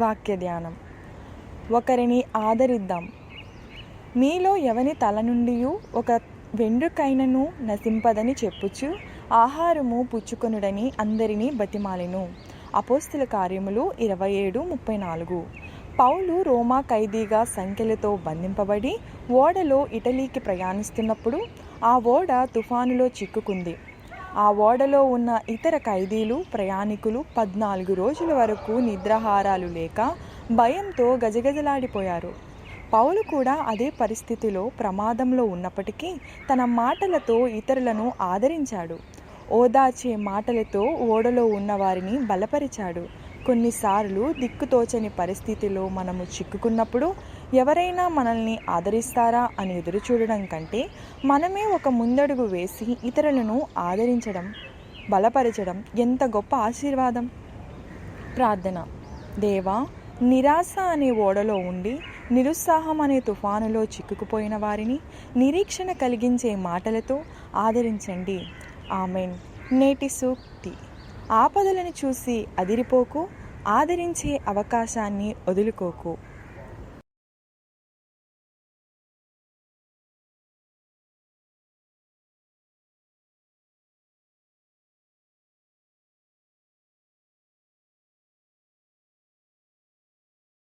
వాక్య ధ్యానం ఒకరిని ఆదరిద్దాం. మీలో ఎవని తల నుండి ఒక వెండ్రుకైనను నశింపదని చెప్పుచు ఆహారము పుచ్చుకొనుడని అందరినీ బతిమాలెను. అపోస్తుల కార్యములు ఇరవై ఏడు ముప్పై నాలుగు. పౌలు రోమా ఖైదీగా సంఖ్యలతో బంధింపబడి ఓడలో ఇటలీకి ప్రయాణిస్తున్నప్పుడు ఆ ఓడ తుఫానులో చిక్కుకుంది. ఆ ఓడలో ఉన్న ఇతర ఖైదీలు ప్రయాణికులు పద్నాలుగు రోజుల వరకు నిద్రాహారాలు లేక భయంతో గజగజలాడిపోయారు. పౌలు కూడా అదే పరిస్థితిలో ప్రమాదంలో ఉన్నప్పటికీ తన మాటలతో ఇతరులను ఆదరించాడు. ఓదార్చే మాటలతో ఓడలో ఉన్నవారిని బలపరిచాడు. కొన్నిసార్లు దిక్కుతోచని పరిస్థితిలో మనము చిక్కుకున్నప్పుడు ఎవరైనా మనల్ని ఆదరిస్తారా అని ఎదురు చూడడం కంటే మనమే ఒక ముందడుగు వేసి ఇతరులను ఆదరించడం బలపరచడం ఎంత గొప్ప ఆశీర్వాదం? ప్రార్థన. దేవా నిరాశ అనే ఓడలో ఉండి నిరుత్సాహం అనే తుఫానులో చిక్కుకుపోయిన వారిని నిరీక్షణ కలిగించే మాటలతో ఆదరించండి. ఆమెన్. నేటి సూక్తి. ఆపదలను చూసి అదిరిపోకు ఆదరించే అవకాశాన్ని వదులుకోకు.